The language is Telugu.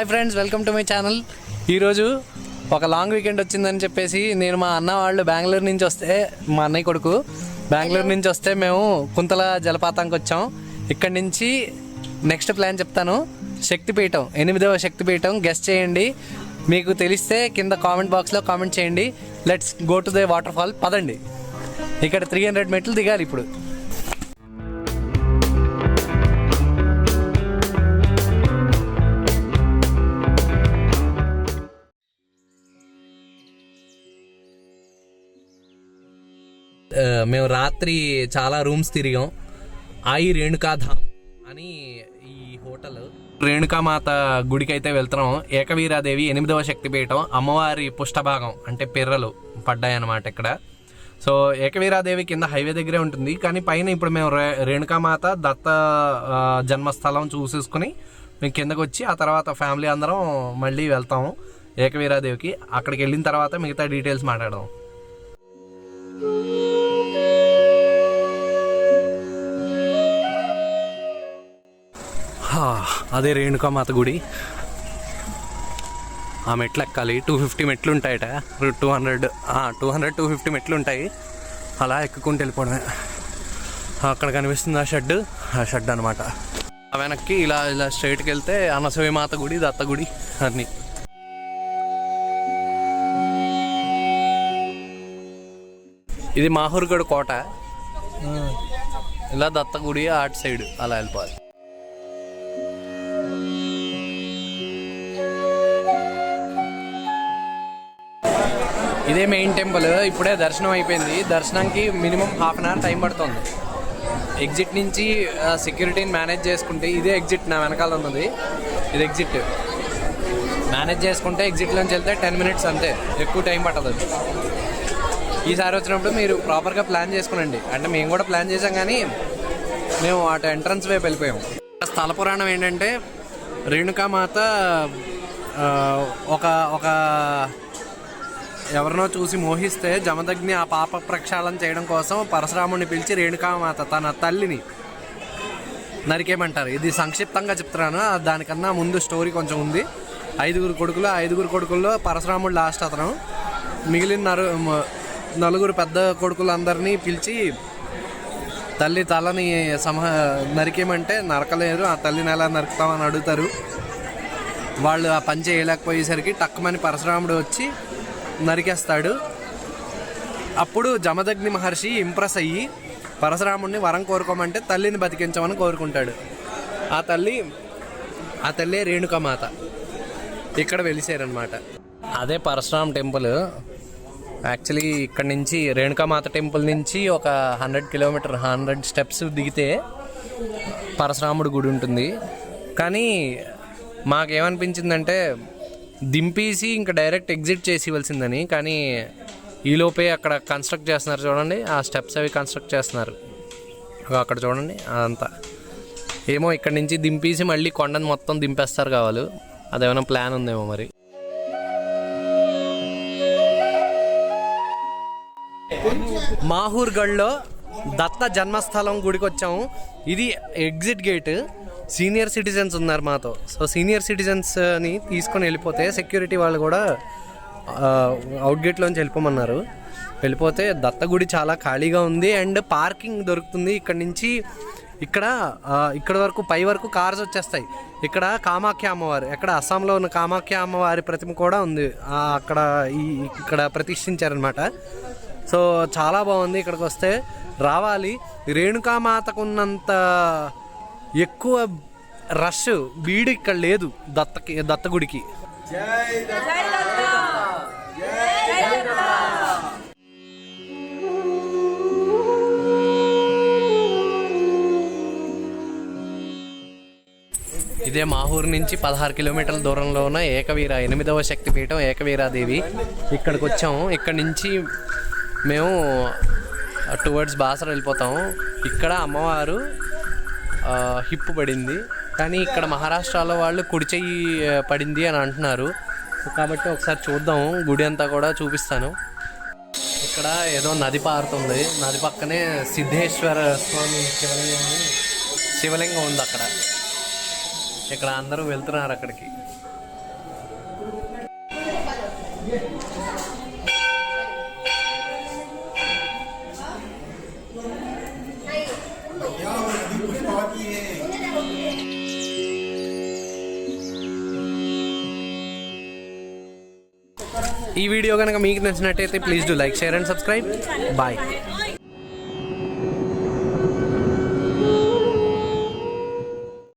Hi friends welcome to my channel ఈరోజు ఒక లాంగ్ వీకెండ్ వచ్చిందని చెప్పేసి నేను మా అన్న వాళ్ళు బెంగళూరు నుంచి వస్తే మా అన్నయ్య కొడుకు బెంగళూరు నుంచి వస్తే మేము కుంతల జలపాతానికి వచ్చాం. ఇక్కడి నుంచి నెక్స్ట్ ప్లాన్ చెప్తాను. శక్తిపీఠం ఎనిమిదవ శక్తిపీఠం గెస్ట్ చేయండి. మీకు తెలిస్తే కింద కామెంట్ బాక్స్లో కామెంట్ చేయండి. Let's go to the waterfall పదండి. ఇక్కడ త్రీ హండ్రెడ్ మెట్లు దిగాలి ఇప్పుడు. మేము రాత్రి చాలా రూమ్స్ తిరిగాం. ఆయి రేణుకాధామ్ అని ఈ హోటల్. రేణుకామాత గుడికి అయితే వెళ్తున్నాం. ఏకవీరాదేవి ఎనిమిదవ శక్తిపీఠం అమ్మవారి పుష్టభాగం అంటే పిర్రలు పడ్డాయన్నమాట ఇక్కడ. సో ఏకవీరాదేవి కింద హైవే దగ్గరే ఉంటుంది. కానీ పైన ఇప్పుడు మేము రే రేణుకామాత దత్త జన్మస్థలం చూసేసుకుని మేము కిందకు వచ్చి ఆ తర్వాత ఫ్యామిలీ అందరం మళ్ళీ వెళ్తాము ఏకవీరాదేవికి. అక్కడికి వెళ్ళిన తర్వాత మిగతా డీటెయిల్స్ మాట్లాడదాం. అదే రేణుకామాత గుడి. ఆ మెట్లు ఎక్కాలి టూ ఫిఫ్టీ మెట్లు ఉంటాయట two hundred two hundred two fifty మెట్లు ఉంటాయి అలా ఎక్కుకుంటూ వెళ్ళిపోవడమే. అక్కడ కనిపిస్తుంది ఆ షెడ్ ఆ షెడ్ అనమాట ఆ వెనక్కి ఇలా ఇలా స్ట్రైట్కి వెళ్తే అనసూయ మాత గుడి దత్త గుడి అన్నీ. ఇది మాహూర్గఢ్ కోట. ఇలా దత్త గుడి అటు సైడ్ అలా వెళ్ళిపోవాలి. ఇదే మెయిన్ టెంపుల్ ఇప్పుడే దర్శనం అయిపోయింది. దర్శనానికి minimum half an hour time పడుతుంది. ఎగ్జిట్ నుంచి సెక్యూరిటీని మేనేజ్ చేసుకుంటే ఇదే ఎగ్జిట్ నా వెనకాల ఉన్నది. ఇది ఎగ్జిట్ మేనేజ్ చేసుకుంటే ఎగ్జిట్లోంచి వెళ్తే టెన్ మినిట్స్ అంతే. ఎక్కువ టైం పట్టదు. ఈసారి వచ్చినప్పుడు మీరు ప్రాపర్గా ప్లాన్ చేసుకునండి. అంటే మేము కూడా ప్లాన్ చేసాం కానీ మేము అటు ఎంట్రన్స్ వైపు వెళ్ళిపోయాము స్థల పురాణం ఏంటంటే రేణుకామాత మాత ఒక ఒక ఎవరినో చూసి మోహిస్తే జమదగ్ని ఆ పాప ప్రక్షాళన చేయడం కోసం పరశురాముడిని పిలిచి రేణుకామాత తన తల్లిని నరికేయమంటారు. ఇది సంక్షిప్తంగా చెప్తున్నాను. దానికన్నా ముందు స్టోరీ కొంచెం ఉంది. ఐదుగురు కొడుకులు ఐదుగురు కొడుకుల్లో పరశురాముడు లాస్ట్ అతను. మిగిలిన నరు నలుగురు పెద్ద కొడుకులందరినీ పిలిచి తల్లి తలని సమ నరికేయమంటే నరకలేరు ఆ తల్లిని ఎలా నరుకుతామని అడుగుతారు. వాళ్ళు ఆ పని చేయలేకపోయేసరికి టక్కుమని పరశురాముడు వచ్చి నరికేస్తాడు. అప్పుడు జమదగ్ని మహర్షి ఇంప్రెస్ అయ్యి పరశురాముడిని వరం కోరుకోమంటే తల్లిని బతికించమని కోరుకుంటాడు. ఆ తల్లి ఆ తల్లి రేణుకమాత. ఇక్కడ వెలిసారనమాట అదే పరశురామ్ టెంపుల్. యాక్చువల్లీ ఇక్కడ నుంచి రేణుకామాత టెంపుల్ నుంచి ఒక హండ్రెడ్ కిలోమీటర్ హండ్రెడ్ స్టెప్స్ దిగితే పరశురాముడు గుడి ఉంటుంది. కానీ మాకేమనిపించిందంటే దింపేసి ఇంకా డైరెక్ట్ ఎగ్జిట్ చేసి ఇవ్వాల్సిందని కానీ ఈలోపే అక్కడ కన్స్ట్రక్ట్ చేస్తున్నారు చూడండి ఆ స్టెప్స్ అవి కన్స్ట్రక్ట్ చేస్తున్నారు. అక్కడ చూడండి అదంతా. ఏమో ఇక్కడ నుంచి దింపేసి మళ్ళీ కొండను మొత్తం దింపేస్తారు కావాలి. అదేమైనా ప్లాన్ ఉందేమో మరి. మాహూర్గఢ్లో దత్త జన్మస్థలం గుడికి వచ్చాము ఇది ఎగ్జిట్ గేట్. సీనియర్ సిటిజన్స్ ఉన్నారు మాతో. సో సీనియర్ సిటిజన్స్ని తీసుకొని వెళ్ళిపోతే సెక్యూరిటీ వాళ్ళు కూడా అవుట్ గేట్లోంచి వెళ్ళిపోమన్నారు. వెళ్ళిపోతే దత్త గుడి చాలా ఖాళీగా ఉంది అండ్ పార్కింగ్ దొరుకుతుంది ఇక్కడ నుంచి. ఇక్కడ ఇక్కడ వరకు పై వరకు కార్స్ వచ్చేస్తాయి. ఇక్కడ కామాఖ్య అమ్మవారు ఎక్కడ అస్సాంలో ఉన్న కామాఖ్య అమ్మవారి ప్రతిమ కూడా ఉంది. అక్కడ ఈ ఇక్కడ ప్రతిష్ఠించారనమాట సో చాలా బాగుంది ఇక్కడికి వస్తే. రావాలి. రేణుకామాతకున్నంత ఎక్కువ రష్ బీడు ఇక్కడ లేదు దత్తకి దత్తగుడికి. ఇదే మాహూర్ నుంచి పదహారు కిలోమీటర్ల దూరంలో ఉన్న ఏకవీర ఎనిమిదవ శక్తిపీఠం ఏకవీరాదేవి. ఇక్కడికి వచ్చాము. ఇక్కడ నుంచి మేము టువర్డ్స్ బాసర వెళ్ళిపోతాము. ఇక్కడ అమ్మవారు హిప్ పడింది. కానీ ఇక్కడ మహారాష్ట్రలో వాళ్ళు కుడి చెయ్యి పడింది అని అంటున్నారు. కాబట్టి ఒకసారి చూద్దాము గుడి అంతా కూడా చూపిస్తాను. ఇక్కడ ఏదో నది పారుతుంది. నది పక్కనే సిద్ధేశ్వర స్వామి శివలింగం శివలింగం ఉంది అక్కడ. ఇక్కడ అందరూ వెళ్తున్నారు అక్కడికి. ఈ వీడియో కనుక మీకు నచ్చినట్టయితే please do like share and subscribe bye